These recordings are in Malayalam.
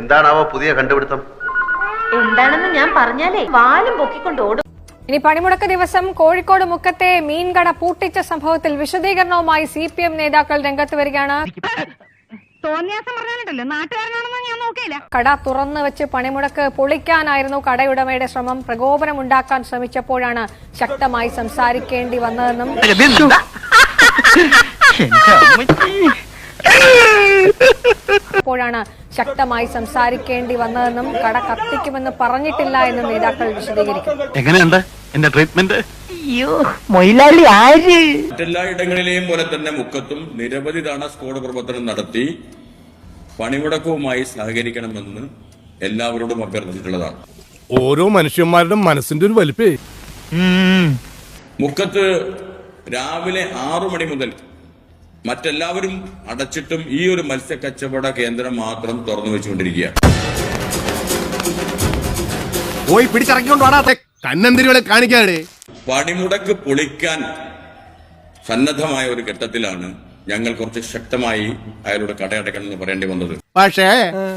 എന്താണാവോ പുതിയ കണ്ടുപിടുത്തം? എന്താണെന്ന് ഞാൻ പറഞ്ഞാലേ വാലും പൊക്കിക്കൊണ്ട് ഓടും. ഇനി പണിമുടക്ക് ദിവസം കോഴിക്കോട് മുക്കത്തെ മീൻകട പൂട്ടിച്ച സംഭവത്തിൽ വിശദീകരണവുമായി സി പി എം നേതാക്കൾ രംഗത്ത് വരികയാണ്. കട തുറന്നു വെച്ച് പണിമുടക്ക് പൊളിക്കാനായിരുന്നു കടയുടമയുടെ ശ്രമം. പ്രകോപനം ഉണ്ടാക്കാൻ ശ്രമിച്ചപ്പോഴാണ് ശക്തമായി സംസാരിക്കേണ്ടി വന്നതെന്നും അപ്പോഴാണ് ശക്തമായി സംസാരിക്കേണ്ടി വന്നതെന്നും കട കത്തിക്കുമെന്ന് പറഞ്ഞിട്ടില്ല എന്നും നേതാക്കൾ വിശദീകരിക്കും എങ്ങനെയുണ്ട്? എന്റെ ട്രീറ്റ്മെന്റ് മറ്റെല്ലാ ഇടങ്ങളിലെയും പോലെ തന്നെ മുക്കത്തും നിരവധി തവണ സ്കോഡ് പ്രവർത്തനം നടത്തി പണിമുടക്കവുമായി സഹകരിക്കണമെന്ന് എല്ലാവരോടും അഭ്യർത്ഥിച്ചിട്ടുള്ളതാണ്. ഓരോ മനുഷ്യന്മാരുടെ മനസ്സിന്റെ ഒരു വലിപ്പേ. മുക്കത്ത് രാവിലെ ആറു മണി മുതൽ മറ്റെല്ലാവരും അടച്ചിട്ടും ഈ ഒരു മത്സ്യ കച്ചവട കേന്ദ്രം മാത്രം തുറന്നു വെച്ചുകൊണ്ടിരിക്കുകയാണ്. പോയി പിടിച്ചിറക്കിക്കൊണ്ടോടാ കണ്ണന്തിരികളെ കാണിക്കാടെ പണിമുടക്ക് പൊളിക്കാൻ സന്നദ്ധമായ ഒരു ഘട്ടത്തിലാണ് ഞങ്ങൾ കുറച്ച് ശക്തമായി അയാളുടെ കടയടക്കണം എന്ന് പറയേണ്ടി വന്നത്. പക്ഷേ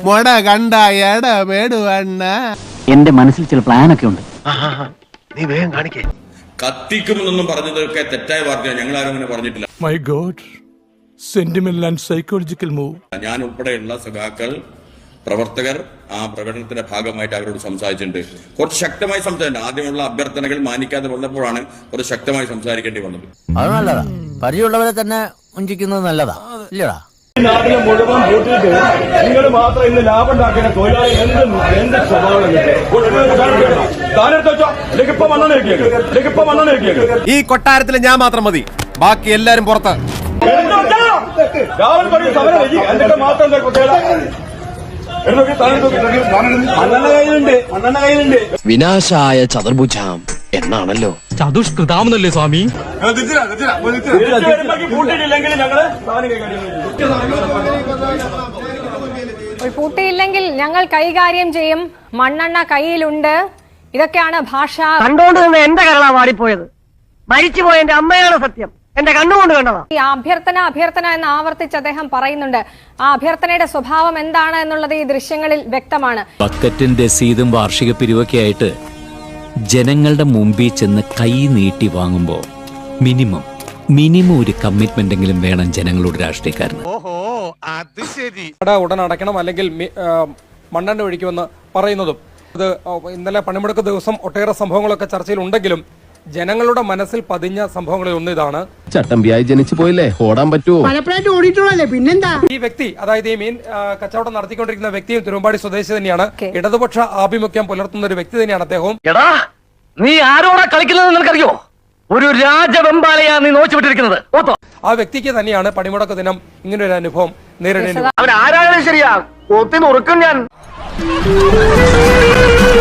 മൊട കണ്ട എടപെടുവണ്ണ എന്റെ മനസ്സിൽ ചില പ്ലാനൊക്കെ ഉണ്ട്. നീ വേഗം കാണിക്കേ. കത്തിക്കുമെന്നൊന്നും പറഞ്ഞതൊക്കെ തെറ്റായ വാർത്തയാണ്. ഞങ്ങൾ ആരും അങ്ങനെ പറഞ്ഞിട്ടില്ല. My God sentimental and psychological move ഞാൻ ഉൾപ്പെടെയുള്ള സഖാക്കൾ പ്രവർത്തകർ ആ പ്രകടനത്തിന്റെ ഭാഗമായിട്ട് അവരോട് സംസാരിച്ചിട്ടുണ്ട്. കുറച്ച് ശക്തമായി സംസാരിച്ചു ആദ്യമുള്ള അഭ്യർത്ഥനകൾ മാനിക്കാതെ വന്നപ്പോഴാണ് കുറച്ച് ശക്തമായി സംസാരിക്കേണ്ടി വന്നത്. അത് നല്ലതാ. പരിചയമുള്ളവരെ തന്നെ വഞ്ചിക്കുന്നത് നല്ലതാ. ഇല്ലടാ. നാട്ടിലെ മുഴുവൻ കൂട്ടിയിട്ട് നിങ്ങൾ മാത്രം ഇന്ന് ലാഭം ഉണ്ടാക്കുന്ന തൊഴിലാളി എന്ത് എന്ത് സ്വഭാവം ഈ കൊട്ടാരത്തിൽ ഞാൻ മാത്രം മതി. ബാക്കി എല്ലാരും പുറത്ത്. രാവിലെ പറയും സമരം മാത്രം എന്താ കുട്ടികളെ? വിനാശായ ചതുർഭുജാം എന്നാണല്ലോ. ചതുഷ്കൃതാമെന്നല്ലേ സ്വാമി? പൂട്ടിയില്ലെങ്കിൽ ഞങ്ങൾ കൈകാര്യം ചെയ്യും. മണ്ണെണ്ണ കയ്യിലുണ്ട്. ഇതൊക്കെയാണ് ഭാഷ കണ്ടോണ്ട് നിന്ന് എന്റെ കരളാ വാടിപ്പോയത്. മരിച്ചുപോയ എന്റെ അമ്മയാണ് സത്യം. എന്റെ കണ്ണുകൊണ്ട് കണ്ടതാ. ഈ അഭ്യർത്ഥന അഭ്യർത്ഥന എന്ന് ആവർത്തിച്ച് അദ്ദേഹം പറയുന്നുണ്ട്. ആ അഭ്യർത്ഥനയുടെ സ്വഭാവം എന്താണ് എന്നുള്ളത് ഈ ദൃശ്യങ്ങളിൽ വ്യക്തമാണ്. ബക്കറ്റും രസീതും വാർഷിക പിരിവൊക്കെ ആയിട്ട് ജനങ്ങളുടെ മുമ്പിൽ ചെന്ന് കൈ നീട്ടി വാങ്ങുമ്പോ മിനിമം മിനിമം ഒരു കമ്മിറ്റ്മെന്റ് എങ്കിലും വേണം ജനങ്ങളോട് രാഷ്ട്രീയക്കാരന്. കട ഉടൻ അടയ്ക്കണം അല്ലെങ്കിൽ മി- ആ, മണ്ണെണ്ണ ഒഴിക്കുമെന്ന് പറയുന്നതും. ഇന്നലെ പണിമുടക്ക് ദിവസം ഒട്ടേറെ സംഭവങ്ങളൊക്കെ ചർച്ചയിൽ ഉണ്ടെങ്കിലും ജനങ്ങളുടെ മനസ്സിൽ പതിഞ്ഞ സംഭവങ്ങളിൽ ഒന്ന് ഇതാണ്. ചട്ടമ്പിയായി ജനിച്ചു പോയില്ലേ? ഓടാൻ പറ്റുമോ പലപ്പോഴായിട്ട് ഓടിയിട്ടുള്ളല്ലേ പിന്നെന്താ? ഈ വ്യക്തി അതായത് ഈ മീൻ ആ, കച്ചവടം നടത്തിക്കൊണ്ടിരിക്കുന്ന വ്യക്തിയും തിരുവമ്പാടി സ്വദേശി തന്നെയാണ്. Okay. ഇടതുപക്ഷ ആഭിമുഖ്യം പുലർത്തുന്ന ഒരു വ്യക്തി തന്നെയാണ് അദ്ദേഹവും. എടാ നീ ആരോടാ കളിക്കുന്നത് നിനക്കറിയോ? ഒരു രാജവെമ്പാലയാ നീ നോച്ചു വിട്ടിരിക്കുന്നത് ഓത്തോ. ആ വ്യക്തിക്ക് തന്നെയാണ് പണിമുടക്ക് ദിനം ഇങ്ങനെ ഒരു അനുഭവം നേരിടേണ്ടി വന്നത്. അവൻ ആരായാലും ശരിയാ. ഒത്തി നുറുക്കും ഞാൻ.